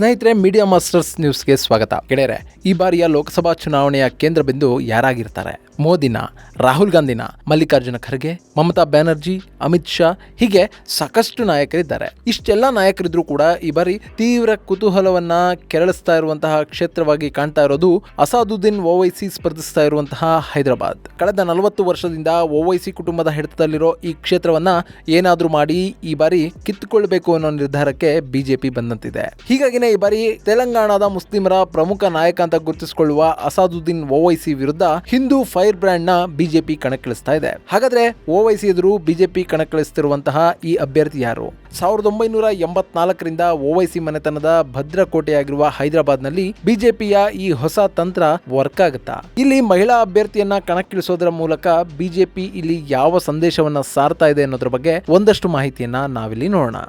ಸ್ನೇಹಿತರೆ media masters ನ್ಯೂಸ್ಗೆ ಸ್ವಾಗತ. ಗೆಳೆಯರೆ, ಈ ಬಾರಿಯ ಲೋಕಸಭಾ ಚುನಾವಣೆಯ ಕೇಂದ್ರ ಬಿಂದು ಯಾರಾಗಿರ್ತಾರೆ? ಮೋದಿನ, ರಾಹುಲ್ ಗಾಂಧಿನ, ಮಲ್ಲಿಕಾರ್ಜುನ ಖರ್ಗೆ, ಮಮತಾ ಬ್ಯಾನರ್ಜಿ, ಅಮಿತ್ ಶಾ, ಹೀಗೆ ಸಾಕಷ್ಟು ನಾಯಕರಿದ್ದಾರೆ. ಇಷ್ಟೆಲ್ಲ ನಾಯಕರಿದ್ರು ಕೂಡ ಈ ಬಾರಿ ತೀವ್ರ ಕುತೂಹಲವನ್ನ ಕೆರಳಿಸ್ತಾ ಇರುವಂತಹ ಕ್ಷೇತ್ರವಾಗಿ ಕಾಣ್ತಾ ಇರೋದು ಅಸಾದುದ್ದೀನ್ ಓವೈಸಿ ಸ್ಪರ್ಧಿಸ್ತಾ ಇರುವಂತಹ ಹೈದರಾಬಾದ್. ಕಳೆದ ನಲವತ್ತು ವರ್ಷದಿಂದ ಓವೈಸಿ ಕುಟುಂಬದ ಹಿಡಿತದಲ್ಲಿರೋ ಈ ಕ್ಷೇತ್ರವನ್ನ ಏನಾದರೂ ಮಾಡಿ ಈ ಬಾರಿ ಕಿತ್ತುಕೊಳ್ಬೇಕು ಅನ್ನೋ ನಿರ್ಧಾರಕ್ಕೆ ಬಿಜೆಪಿ ಬಂದಂತಿದೆ. ಹೀಗಾಗಿನೇ ಈ ಬಾರಿ ತೆಲಂಗಾಣದ ಮುಸ್ಲಿಮರ ಪ್ರಮುಖ ನಾಯಕ ಅಂತ ಗುರುತಿಸಿಕೊಳ್ಳುವ ಅಸಾದುದ್ದೀನ್ ಓವೈಸಿ ವಿರುದ್ಧ ಹಿಂದೂ ಫೈರ್ ಬ್ರ್ಯಾಂಡ್ನ ಬಿಜೆಪಿ ಕಣಕ್ಕಿಳಿಸ್ತಾ ಇದೆ. ಹಾಗಾದ್ರೆ ಓವೈಸಿ ಎದುರು ಬಿಜೆಪಿ ಕಣಕ್ಕಿಳಿಸ್ತಿರುವಂತಹ ಈ ಅಭ್ಯರ್ಥಿ ಯಾರು? ಸಾವಿರದ ಒಂಬೈನೂರ ಎಂಬತ್ನಾಲ್ಕರಿಂದ ಓವೈಸಿ ಮನೆತನದ ಭದ್ರಕೋಟೆಯಾಗಿರುವ ಹೈದರಾಬಾದ್ನಲ್ಲಿ ಬಿಜೆಪಿಯ ಈ ಹೊಸ ತಂತ್ರ ವರ್ಕ್ ಆಗುತ್ತಾ? ಇಲ್ಲಿ ಮಹಿಳಾ ಅಭ್ಯರ್ಥಿಯನ್ನ ಕಣಕ್ಕಿಳಿಸೋದರ ಮೂಲಕ ಬಿಜೆಪಿ ಇಲ್ಲಿ ಯಾವ ಸಂದೇಶವನ್ನ ಸಾರ್ತಾ ಇದೆ ಅನ್ನೋದ್ರ ಬಗ್ಗೆ ಒಂದಷ್ಟು ಮಾಹಿತಿಯನ್ನ ನಾವಿಲ್ಲಿ ನೋಡೋಣ.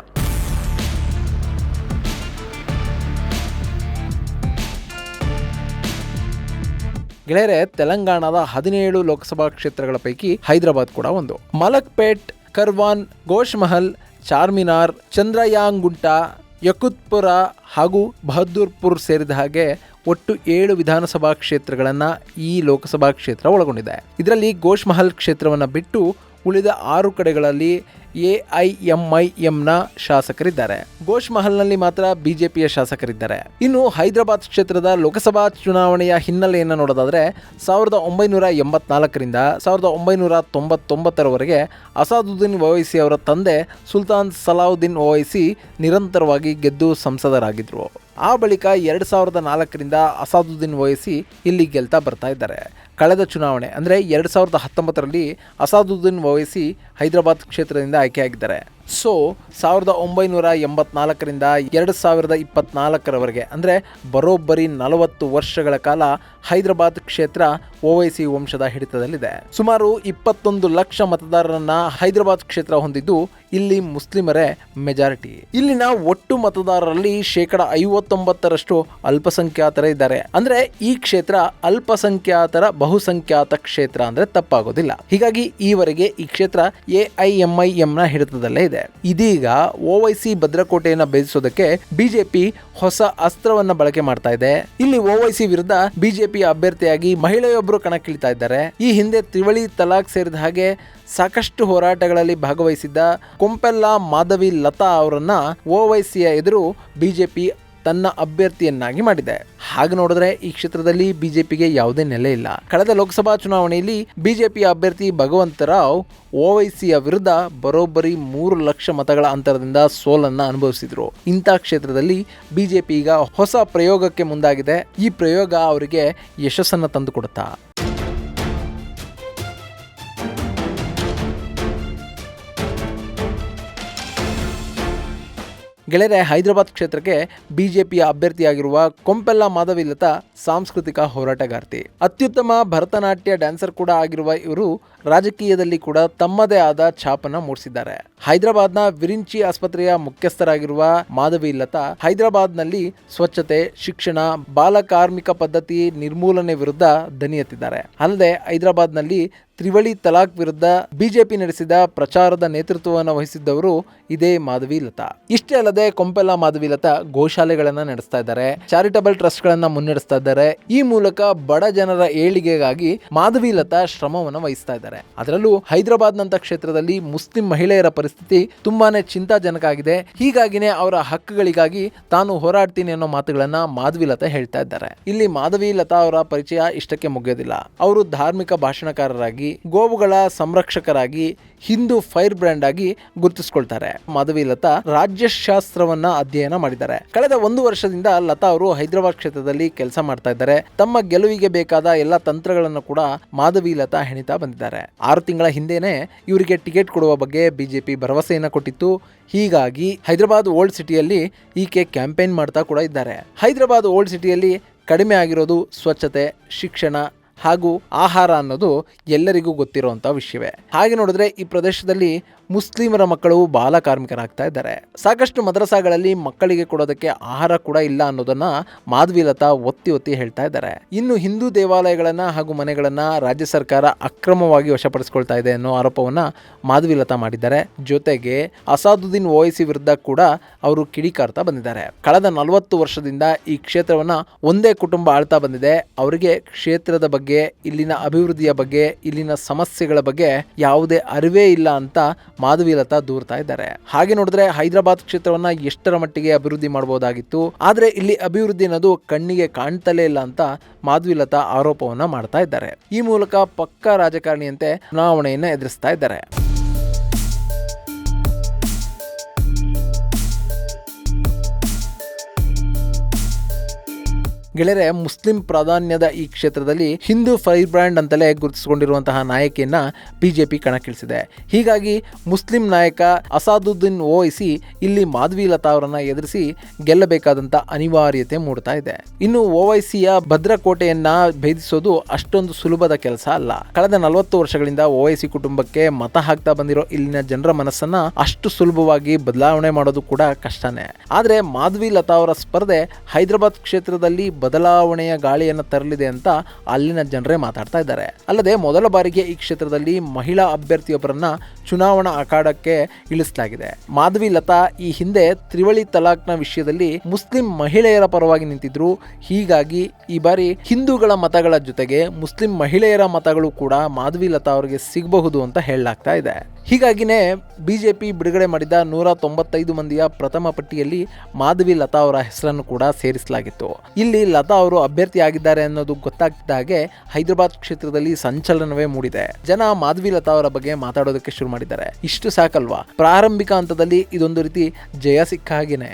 ಗೆಳೆಯರೆ, ತೆಲಂಗಾಣದ ಹದಿನೇಳು ಲೋಕಸಭಾ ಕ್ಷೇತ್ರಗಳ ಪೈಕಿ ಹೈದರಾಬಾದ್ ಕೂಡ ಒಂದು. ಮಲಕ್ಪೇಟ್, ಕರ್ವಾನ್ ಗೋಶ್ಮಹಲ್ ಚಾರ್ಮಿನಾರ್ ಚಂದ್ರಯಾಂಗುಂಟ ಯಕುತ್ಪುರ ಹಾಗೂ ಬಹದ್ದೂರ್ಪುರ್ ಸೇರಿದ ಹಾಗೆ ಒಟ್ಟು ಏಳು ವಿಧಾನಸಭಾ ಕ್ಷೇತ್ರಗಳನ್ನು ಈ ಲೋಕಸಭಾ ಕ್ಷೇತ್ರ ಒಳಗೊಂಡಿದೆ. ಇದರಲ್ಲಿ ಗೋಶ್ಮಹಲ್ ಕ್ಷೇತ್ರವನ್ನು ಬಿಟ್ಟು ಉಳಿದ ಆರು ಕಡೆಗಳಲ್ಲಿ ಎ ಐ ಎಂ ಐ ಎಂನ ಶಾಸಕರಿದ್ದಾರೆ. ಗೋಶ್ ಮಹಲ್ನಲ್ಲಿ ಮಾತ್ರ ಬಿಜೆಪಿಯ ಶಾಸಕರಿದ್ದಾರೆ. ಇನ್ನು ಹೈದರಾಬಾದ್ ಕ್ಷೇತ್ರದ ಲೋಕಸಭಾ ಚುನಾವಣೆಯ ಹಿನ್ನೆಲೆಯನ್ನು ನೋಡೋದಾದ್ರೆ, ಸಾವಿರದ ಒಂಬೈನೂರ ಎಂಬತ್ನಾಲ್ಕರಿಂದ ಸಾವಿರದ ಒಂಬೈನೂರ ತೊಂಬತ್ತೊಂಬತ್ತರವರೆಗೆ ಅಸಾದುದ್ದೀನ್ ಓವೈಸಿ ಅವರ ತಂದೆ ಸುಲ್ತಾನ್ ಸಲಾವುದ್ದೀನ್ ಓವೈಸಿ ನಿರಂತರವಾಗಿ ಗೆದ್ದು ಸಂಸದರಾಗಿದ್ದರು ಆ ಬಳಿಕ ಎರಡು ಸಾವಿರದ ನಾಲ್ಕರಿಂದ ಅಸಾದುದ್ದೀನ್ ವಹಿಸಿ ಇಲ್ಲಿ ಗೆಲ್ತಾ ಬರ್ತಾ ಇದ್ದಾರೆ. ಕಳೆದ ಚುನಾವಣೆ, ಅಂದರೆ ಎರಡು ಸಾವಿರದ ಹತ್ತೊಂಬತ್ತರಲ್ಲಿ ಅಸಾದುದ್ದೀನ್ ಓವೈಸಿ ಹೈದರಾಬಾದ್ ಕ್ಷೇತ್ರದಿಂದ ಆಯ್ಕೆಯಾಗಿದ್ದಾರೆ. ಸೊ, ಸಾವಿರದ ಒಂಬೈನೂರ ಎಂಬತ್ನಾಲ್ಕರಿಂದ ಎರಡು ಸಾವಿರದ ಇಪ್ಪತ್ನಾಲ್ಕರವರೆಗೆ, ಅಂದರೆ ಬರೋಬ್ಬರಿ ನಲವತ್ತು ವರ್ಷಗಳ ಕಾಲ ಹೈದರಾಬಾದ್ ಕ್ಷೇತ್ರ ಓವೈಸಿ ವಂಶದ ಹಿಡಿತದಲ್ಲಿದೆ. ಸುಮಾರು ಇಪ್ಪತ್ತೊಂದು ಲಕ್ಷ ಮತದಾರರನ್ನ ಹೈದರಾಬಾದ್ ಕ್ಷೇತ್ರ ಹೊಂದಿದ್ದು ಇಲ್ಲಿ ಮುಸ್ಲಿಮರೇ ಮೆಜಾರಿಟಿ ಇಲ್ಲಿನ ಒಟ್ಟು ಮತದಾರರಲ್ಲಿ ಶೇಕಡ ಐವತ್ತೊಂಬತ್ತರಷ್ಟು ಅಲ್ಪಸಂಖ್ಯಾತರೇ ಇದ್ದಾರೆ. ಅಂದ್ರೆ ಈ ಕ್ಷೇತ್ರ ಅಲ್ಪಸಂಖ್ಯಾತರ ಬಹುಸಂಖ್ಯಾತ ಕ್ಷೇತ್ರ ಅಂದ್ರೆ ತಪ್ಪಾಗೋದಿಲ್ಲ. ಹೀಗಾಗಿ ಈವರೆಗೆ ಈ ಕ್ಷೇತ್ರ A I M I M ನ ಹಿಡಿತದಲ್ಲೇ ಇದೆ. ಇದೀಗ ಓವೈಸಿ ಭದ್ರಕೋಟೆಯನ್ನು ಬೇಯಿಸೋದಕ್ಕೆ ಬಿಜೆಪಿ ಹೊಸ ಅಸ್ತ್ರವನ್ನ ಬಳಕೆ ಮಾಡ್ತಾ ಇದೆ. ಇಲ್ಲಿ ಓವೈಸಿ ವಿರುದ್ಧ ಬಿಜೆಪಿ ಅಭ್ಯರ್ಥಿಯಾಗಿ ಮಹಿಳೆಯೊಬ್ಬರು ಕಣಕ್ಕಿಳಿತಾ ಇದ್ದಾರೆ. ಈ ಹಿಂದೆ ತ್ರಿವಳಿ ತಲಾಖ್ ಸೇರಿದ ಹಾಗೆ ಸಾಕಷ್ಟು ಹೋರಾಟಗಳಲ್ಲಿ ಭಾಗವಹಿಸಿದ್ದ ಕೊಂಪೆಲ್ಲ ಮಾಧವಿ ಲತಾ ಅವರನ್ನ ಓವೈಸಿಯ ಎದುರು ಬಿಜೆಪಿ ತನ್ನ ಅಭ್ಯರ್ಥಿಯನ್ನಾಗಿ ಮಾಡಿದೆ. ಹಾಗೆ ನೋಡಿದ್ರೆ ಈ ಕ್ಷೇತ್ರದಲ್ಲಿ ಬಿಜೆಪಿಗೆ ಯಾವುದೇ ನೆಲೆ ಇಲ್ಲ. ಕಳೆದ ಲೋಕಸಭಾ ಚುನಾವಣೆಯಲ್ಲಿ ಬಿಜೆಪಿಯ ಅಭ್ಯರ್ಥಿ ಭಗವಂತರಾವ್ ಓವೈಸಿಯ ವಿರುದ್ಧ ಬರೋಬ್ಬರಿ ಮೂರು ಲಕ್ಷ ಮತಗಳ ಅಂತರದಿಂದ ಸೋಲನ್ನ ಅನುಭವಿಸಿದ್ರು. ಇಂಥ ಕ್ಷೇತ್ರದಲ್ಲಿ ಬಿಜೆಪಿ ಈಗ ಹೊಸ ಪ್ರಯೋಗಕ್ಕೆ ಮುಂದಾಗಿದೆ. ಈ ಪ್ರಯೋಗ ಅವರಿಗೆ ಯಶಸ್ಸನ್ನು ತಂದುಕೊಡುತ್ತಾ. ಗೆಳೆಯರೆ ಹೈದರಾಬಾದ್ ಕ್ಷೇತ್ರಕ್ಕೆ ಬಿಜೆಪಿಯ ಅಭ್ಯರ್ಥಿಯಾಗಿರುವ ಕೊಂಪೆಲ್ಲ ಮಾಧವಿಲತಾ ಸಾಂಸ್ಕೃತಿಕ ಹೋರಾಟಗಾರ್ತಿ. ಅತ್ಯುತ್ತಮ ಭರತನಾಟ್ಯ ಡ್ಯಾನ್ಸರ್ ಕೂಡ ಆಗಿರುವ ಇವರು ರಾಜಕೀಯದಲ್ಲಿ ಕೂಡ ತಮ್ಮದೇ ಆದ ಛಾಪನ ಮೂಡಿಸಿದ್ದಾರೆ. ಹೈದರಾಬಾದ್ನ ವಿರಿಂಚಿ ಆಸ್ಪತ್ರೆಯ ಮುಖ್ಯಸ್ಥರಾಗಿರುವ ಮಾಧವಿ ಲತಾ ಹೈದರಾಬಾದ್ನಲ್ಲಿ ಸ್ವಚ್ಛತೆ, ಶಿಕ್ಷಣ, ಬಾಲಕಾರ್ಮಿಕ ಪದ್ಧತಿ ನಿರ್ಮೂಲನೆ ವಿರುದ್ಧ ದನಿ ಎತ್ತಿದ್ದಾರೆ ಅಲ್ಲದೆ ಹೈದರಾಬಾದ್ನಲ್ಲಿ ತ್ರಿವಳಿ ತಲಾಖ್ ವಿರುದ್ಧ ಬಿಜೆಪಿ ನಡೆಸಿದ ಪ್ರಚಾರದ ನೇತೃತ್ವವನ್ನು ವಹಿಸಿದ್ದವರು ಇದೇ ಮಾಧವಿ ಲತಾ. ಇಷ್ಟೇ ಅಲ್ಲದೆ ಕೊಂಪೆಲ್ಲ ಮಾಧವಿ ಲತಾ ಗೋಶಾಲೆಗಳನ್ನ ನಡೆಸ್ತಾ ಇದ್ದಾರೆ. ಚಾರಿಟಬಲ್ ಟ್ರಸ್ಟ್ ಗಳನ್ನ ಮುನ್ನಡೆಸ್ತಾ ಇದ್ದಾರೆ. ಈ ಮೂಲಕ ಬಡ ಜನರ ಏಳಿಗೆಗಾಗಿ ಮಾಧವಿ ಲತಾ ಶ್ರಮವನ್ನು ವಹಿಸ್ತಾ ಇದ್ದಾರೆ. ಅದರಲ್ಲೂ ಹೈದರಾಬಾದ್ ನಂತ ಕ್ಷೇತ್ರದಲ್ಲಿ ಮುಸ್ಲಿಂ ಮಹಿಳೆಯರ ಪರಿಸ್ಥಿತಿ ತುಂಬಾನೇ ಚಿಂತಾಜನಕ ಆಗಿದೆ. ಹೀಗಾಗಿನೇ ಅವರ ಹಕ್ಕುಗಳಿಗಾಗಿ ತಾನು ಹೋರಾಡ್ತೀನಿ ಅನ್ನೋ ಮಾತುಗಳನ್ನ ಮಾಧವಿ ಲತಾ ಹೇಳ್ತಾ ಇದ್ದಾರೆ. ಇಲ್ಲಿ ಮಾಧವಿ ಲತಾ ಅವರ ಪರಿಚಯ ಇಷ್ಟಕ್ಕೆ ಮುಗಿಯೋದಿಲ್ಲ. ಅವರು ಧಾರ್ಮಿಕ ಭಾಷಣಕಾರರಾಗಿ ಗೋವುಗಳ ಸಂರಕ್ಷಕರಾಗಿ ಹಿಂದೂ ಫೈರ್ ಬ್ರ್ಯಾಂಡ್ ಆಗಿ ಗುರುತಿಸಿಕೊಳ್ತಾರೆ. ಮಾಧವಿ ಲತಾ ರಾಜ್ಯಶಾಸ್ತ್ರವನ್ನ ಅಧ್ಯಯನ ಮಾಡಿದ್ದಾರೆ. ಕಳೆದ ಒಂದು ವರ್ಷದಿಂದ ಲತಾ ಅವರು ಹೈದರಾಬಾದ್ ಕ್ಷೇತ್ರದಲ್ಲಿ ಕೆಲಸ ಮಾಡ್ತಾ ಇದ್ದಾರೆ. ತಮ್ಮ ಗೆಲುವಿಗೆ ಬೇಕಾದ ಎಲ್ಲ ತಂತ್ರಗಳನ್ನು ಕೂಡ ಮಾಧವಿ ಲತಾ ಹೆಣಿತಾ ಬಂದಿದ್ದಾರೆ. ಆರು ತಿಂಗಳ ಹಿಂದೆನೆ ಇವರಿಗೆ ಟಿಕೆಟ್ ಕೊಡುವ ಬಗ್ಗೆ ಬಿಜೆಪಿ ಭರವಸೆಯನ್ನ ಕೊಟ್ಟಿತ್ತು. ಹೀಗಾಗಿ ಹೈದರಾಬಾದ್ ಓಲ್ಡ್ ಸಿಟಿಯಲ್ಲಿ ಈಕೆ ಕ್ಯಾಂಪೇನ್ ಮಾಡ್ತಾ ಕೂಡ ಇದ್ದಾರೆ. ಹೈದರಾಬಾದ್ ಓಲ್ಡ್ ಸಿಟಿಯಲ್ಲಿ ಕಡಿಮೆ ಆಗಿರೋದು ಸ್ವಚ್ಛತೆ, ಶಿಕ್ಷಣ ಹಾಗೂ ಆಹಾರ ಅನ್ನೋದು ಎಲ್ಲರಿಗೂ ಗೊತ್ತಿರುವಂಥ ವಿಷಯವೇ. ಹಾಗೆ ನೋಡಿದ್ರೆ ಈ ಪ್ರದೇಶದಲ್ಲಿ ಮುಸ್ಲಿಮರ ಮಕ್ಕಳು ಬಾಲ ಕಾರ್ಮಿಕರಾಗ್ತಾ ಇದ್ದಾರೆ. ಸಾಕಷ್ಟು ಮದ್ರಸಾಗಳಲ್ಲಿ ಮಕ್ಕಳಿಗೆ ಕೊಡೋದಕ್ಕೆ ಆಹಾರ ಕೂಡ ಇಲ್ಲ ಅನ್ನೋದನ್ನ ಮಾಧವಿಲತಾ ಒತ್ತಿ ಒತ್ತಿ ಹೇಳ್ತಾ ಇದ್ದಾರೆ. ಇನ್ನು ಹಿಂದೂ ದೇವಾಲಯಗಳನ್ನ ಹಾಗೂ ಮನೆಗಳನ್ನ ರಾಜ್ಯ ಸರ್ಕಾರ ಅಕ್ರಮವಾಗಿ ವಶಪಡಿಸಿಕೊಳ್ತಾ ಇದೆ ಅನ್ನೋ ಆರೋಪವನ್ನ ಮಾಧವಿಲತಾ ಮಾಡಿದ್ದಾರೆ. ಜೊತೆಗೆ ಅಸಾದುದ್ದೀನ್ ಓವೈಸಿ ವಿರುದ್ಧ ಕೂಡ ಅವರು ಕಿಡಿಕಾರ್ತಾ ಬಂದಿದ್ದಾರೆ. ಕಳೆದ ನಲವತ್ತು ವರ್ಷದಿಂದ ಈ ಕ್ಷೇತ್ರವನ್ನ ಒಂದೇ ಕುಟುಂಬ ಆಳ್ತಾ ಬಂದಿದೆ. ಅವರಿಗೆ ಕ್ಷೇತ್ರದ ಬಗ್ಗೆ ಇಲ್ಲಿನ ಅಭಿವೃದ್ಧಿಯ ಬಗ್ಗೆ, ಇಲ್ಲಿನ ಸಮಸ್ಯೆಗಳ ಬಗ್ಗೆ ಯಾವುದೇ ಅರಿವೇ ಇಲ್ಲ ಅಂತ ಮಾಧವಿಲತಾ ದೂರ್ತಾ ಇದ್ದಾರೆ. ಹಾಗೆ ನೋಡಿದ್ರೆ ಹೈದರಾಬಾದ್ ಕ್ಷೇತ್ರವನ್ನ ಎಷ್ಟರ ಮಟ್ಟಿಗೆ ಅಭಿವೃದ್ಧಿ ಮಾಡಬಹುದಾಗಿತ್ತು ಆದ್ರೆ ಇಲ್ಲಿ ಅಭಿವೃದ್ಧಿ ಅನ್ನೋದು ಕಣ್ಣಿಗೆ ಕಾಣ್ತಲೇ ಇಲ್ಲ ಅಂತ ಮಾಧವಿಲತಾ ಆರೋಪವನ್ನ ಮಾಡ್ತಾ ಇದ್ದಾರೆ. ಈ ಮೂಲಕ ಪಕ್ಕಾ ರಾಜಕಾರಣಿಯಂತೆ ಚುನಾವಣೆಯನ್ನ ಎದುರಿಸ್ತಾ ಇದ್ದಾರೆ. ಗೆಳೆಯರೆ, ಮುಸ್ಲಿಂ ಪ್ರಾಧಾನ್ಯದ ಈ ಕ್ಷೇತ್ರದಲ್ಲಿ ಹಿಂದೂ ಫೈರ್ ಬ್ರ್ಯಾಂಡ್ ಅಂತಲೇ ಗುರುತಿಸಿಕೊಂಡಿರುವಂತಹ ನಾಯಕಿಯನ್ನ ಬಿಜೆಪಿ ಕಣಕ್ಕಿಳಿಸಿದೆ. ಹೀಗಾಗಿ ಮುಸ್ಲಿಂ ನಾಯಕ ಅಸಾದುದ್ದೀನ್ ಓವೈಸಿ ಇಲ್ಲಿ ಮಾಧವಿ ಲತಾ ಅವರನ್ನ ಎದುರಿಸಿ ಗೆಲ್ಲಬೇಕಾದಂತಹ ಅನಿವಾರ್ಯತೆ ಮೂಡ್ತಾ ಇದೆ. ಇನ್ನು ಓವೈಸಿಯ ಭದ್ರಕೋಟೆಯನ್ನ ಭೇದಿಸೋದು ಅಷ್ಟೊಂದು ಸುಲಭದ ಕೆಲಸ ಅಲ್ಲ. ಕಳೆದ ನಲವತ್ತು ವರ್ಷಗಳಿಂದ ಓವೈಸಿ ಕುಟುಂಬಕ್ಕೆ ಮತ ಹಾಕ್ತಾ ಬಂದಿರೋ ಇಲ್ಲಿನ ಜನರ ಮನಸ್ಸನ್ನ ಅಷ್ಟು ಸುಲಭವಾಗಿ ಬದಲಾವಣೆ ಮಾಡೋದು ಕೂಡ ಕಷ್ಟನೇ. ಆದರೆ ಮಾಧವಿ ಲತಾ ಅವರ ಸ್ಪರ್ಧೆ ಹೈದರಾಬಾದ್ ಕ್ಷೇತ್ರದಲ್ಲಿ ಬದಲಾವಣೆಯ ಗಾಳಿಯನ್ನು ತರಲಿದೆ ಅಂತ ಅಲ್ಲಿನ ಜನರೇ ಮಾತಾಡ್ತಾ ಇದ್ದಾರೆ. ಅಲ್ಲದೆ ಮೊದಲ ಬಾರಿಗೆ ಈ ಕ್ಷೇತ್ರದಲ್ಲಿ ಮಹಿಳಾ ಅಭ್ಯರ್ಥಿಯೊಬ್ಬರನ್ನ ಚುನಾವಣಾ ಅಖಾಡಕ್ಕೆ ಇಳಿಸಲಾಗಿದೆ. ಮಾಧವಿ, ಲತಾ ಈ ಹಿಂದೆ ತ್ರಿವಳಿ ತಲಾಕ್ನ ವಿಷಯದಲ್ಲಿ ಮುಸ್ಲಿಂ ಮಹಿಳೆಯರ ಪರವಾಗಿ ನಿಂತಿದ್ರು. ಹೀಗಾಗಿ ಈ ಬಾರಿ ಹಿಂದೂಗಳ ಮತಗಳ ಜೊತೆಗೆ ಮುಸ್ಲಿಂ ಮಹಿಳೆಯರ ಮತಗಳು ಕೂಡ ಮಾಧವಿ, ಲತಾ ಅವರಿಗೆ ಸಿಗಬಹುದು ಅಂತ ಹೇಳಲಾಗ್ತಾ ಇದೆ. ಹೀಗಾಗಿನೇ ಪಿ ಬಿಡುಗಡೆ ಮಾಡಿದ ನೂರ ತೊಂಬತ್ತೈದು ಮಂದಿಯ ಪ್ರಥಮ ಪಟ್ಟಿಯಲ್ಲಿ ಮಾಧವಿ ಲತಾ ಅವರ ಹೆಸರನ್ನು ಕೂಡ ಸೇರಿಸಲಾಗಿತ್ತು. ಇಲ್ಲಿ ಲತಾ ಅವರು ಅಭ್ಯರ್ಥಿಯಾಗಿದ್ದಾರೆ ಅನ್ನೋದು ಗೊತ್ತಾಗ್ತಿದ್ದ ಹಾಗೆ ಹೈದರಾಬಾದ್ ಕ್ಷೇತ್ರದಲ್ಲಿ ಸಂಚಲನವೇ ಮೂಡಿದೆ. ಜನ ಮಾಧವಿ ಲತಾ ಅವರ ಬಗ್ಗೆ ಮಾತಾಡೋದಕ್ಕೆ ಶುರು ಮಾಡಿದ್ದಾರೆ. ಇಷ್ಟು ಸಾಕಲ್ವಾ? ಪ್ರಾರಂಭಿಕ ಹಂತದಲ್ಲಿ ಇದೊಂದು ರೀತಿ ಜಯ ಸಿಕ್ಕ ಹಾಗೇನೆ.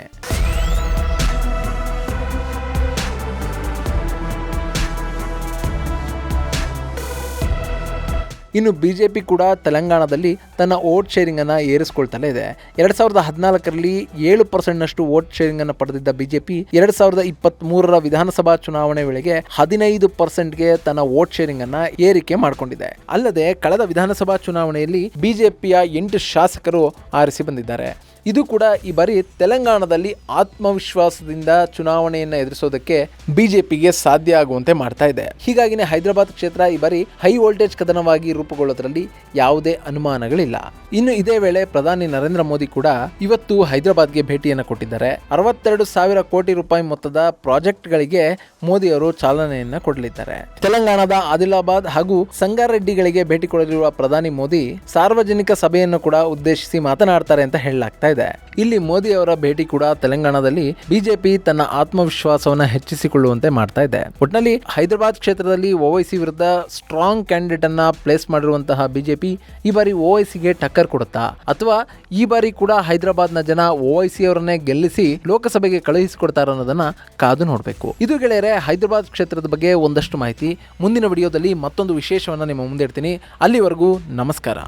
ಇನ್ನು ಬಿಜೆಪಿ ಕೂಡ ತೆಲಂಗಾಣದಲ್ಲಿ ತನ್ನ ವೋಟ್ ಶೇರಿಂಗ್ ಏರಿಸ್ಕೊಳ್ತಲೇ ಇದೆ. ಎರಡು ಸಾವಿರದ ಹದಿನಾಲ್ಕರಲ್ಲಿ ಏಳು ಪರ್ಸೆಂಟ್ನಷ್ಟು ವೋಟ್ ಶೇರಿಂಗ್ ಅನ್ನು ಪಡೆದಿದ್ದ ಬಿಜೆಪಿ ಎರಡು ಸಾವಿರದ ಇಪ್ಪತ್ತ್ ಮೂರರ ವಿಧಾನಸಭಾ ಚುನಾವಣೆ ವೇಳೆಗೆ ಹದಿನೈದು ಪರ್ಸೆಂಟ್ಗೆ ತನ್ನ ವೋಟ್ ಶೇರಿಂಗ್ ಅನ್ನ ಏರಿಕೆ ಮಾಡಿಕೊಂಡಿದೆ. ಅಲ್ಲದೆ ಕಳೆದ ವಿಧಾನಸಭಾ ಚುನಾವಣೆಯಲ್ಲಿ ಬಿಜೆಪಿಯ ಎಂಟು ಶಾಸಕರು ಆರಿಸಿ ಬಂದಿದ್ದಾರೆ. ಇದು ಕೂಡ ಈ ಬಾರಿ ತೆಲಂಗಾಣದಲ್ಲಿ ಆತ್ಮವಿಶ್ವಾಸದಿಂದ ಚುನಾವಣೆಯನ್ನು ಎದುರಿಸೋದಕ್ಕೆ ಬಿಜೆಪಿಗೆ ಸಾಧ್ಯ ಆಗುವಂತೆ ಮಾಡ್ತಾ ಇದೆ. ಹೀಗಾಗಿನೇ ಹೈದರಾಬಾದ್ ಕ್ಷೇತ್ರ ಈ ಬಾರಿ ಹೈ ವೋಲ್ಟೇಜ್ ಕದನವಾಗಿ ರೂಪುಗೊಳ್ಳೋದ್ರಲ್ಲಿ ಯಾವುದೇ ಅನುಮಾನಗಳಿಲ್ಲ. ಇನ್ನು ಇದೇ ವೇಳೆ ಪ್ರಧಾನಿ ನರೇಂದ್ರ ಮೋದಿ ಕೂಡ ಇವತ್ತು ಹೈದರಾಬಾದ್ಗೆ ಭೇಟಿಯನ್ನು ಕೊಟ್ಟಿದ್ದಾರೆ. ಅರವತ್ತೆರಡು ಸಾವಿರ ಕೋಟಿ ರೂಪಾಯಿ ಮೊತ್ತದ ಪ್ರಾಜೆಕ್ಟ್ಗಳಿಗೆ ಮೋದಿ ಅವರು ಚಾಲನೆಯನ್ನ ಕೊಡಲಿದ್ದಾರೆ. ತೆಲಂಗಾಣದ ಆದಿಲಾಬಾದ್ ಹಾಗೂ ಸಂಗಾರೆಡ್ಡಿಗಳಿಗೆ ಭೇಟಿ ಕೊಡಲಿರುವ ಪ್ರಧಾನಿ ಮೋದಿ ಸಾರ್ವಜನಿಕ ಸಭೆಯನ್ನು ಕೂಡ ಉದ್ದೇಶಿಸಿ ಮಾತನಾಡ್ತಾರೆ ಅಂತ ಹೇಳಲಾಗ್ತಾ ಇಲ್ಲಿ ಮೋದಿ ಅವರ ಭೇಟಿ ಕೂಡ ತೆಲಂಗಾಣದಲ್ಲಿ ಬಿಜೆಪಿ ತನ್ನ ಆತ್ಮವಿಶ್ವಾಸವನ್ನು ಹೆಚ್ಚಿಸಿಕೊಳ್ಳುವಂತೆ ಮಾಡ್ತಾ ಇದೆ. ಒಟ್ಟಿನಲ್ಲಿ ಹೈದರಾಬಾದ್ ಕ್ಷೇತ್ರದಲ್ಲಿ ಓವೈಸಿ ವಿರುದ್ಧ ಸ್ಟ್ರಾಂಗ್ ಕ್ಯಾಂಡಿಡೇಟ್ ಅನ್ನ ಪ್ಲೇಸ್ ಮಾಡಿರುವಂತಹ ಬಿಜೆಪಿ ಈ ಬಾರಿ ಓವೈಸಿಗೆ ಟಕ್ಕರ್ ಕೊಡುತ್ತಾ? ಅಥವಾ ಈ ಬಾರಿ ಕೂಡ ಹೈದರಾಬಾದ್ನ ಜನ ಓವೈಸಿ ಅವರನ್ನೇ ಗೆಲ್ಲಿಸಿ ಲೋಕಸಭೆಗೆ ಕಳುಹಿಸಿಕೊಡ್ತಾರ ಅನ್ನೋದನ್ನ ಕಾದು ನೋಡಬೇಕು. ಇದು ಗೆಳೆಯರೆ, ಹೈದರಾಬಾದ್ ಕ್ಷೇತ್ರದ ಬಗ್ಗೆ ಒಂದಷ್ಟು ಮಾಹಿತಿ ಮುಂದಿನ ವಿಡಿಯೋದಲ್ಲಿ ಮತ್ತೊಂದು ವಿಶೇಷವನ್ನ ನಿಮ್ಮ ಮುಂದೆ ಇಡ್ತೀನಿ. ಅಲ್ಲಿವರೆಗೂ ನಮಸ್ಕಾರ.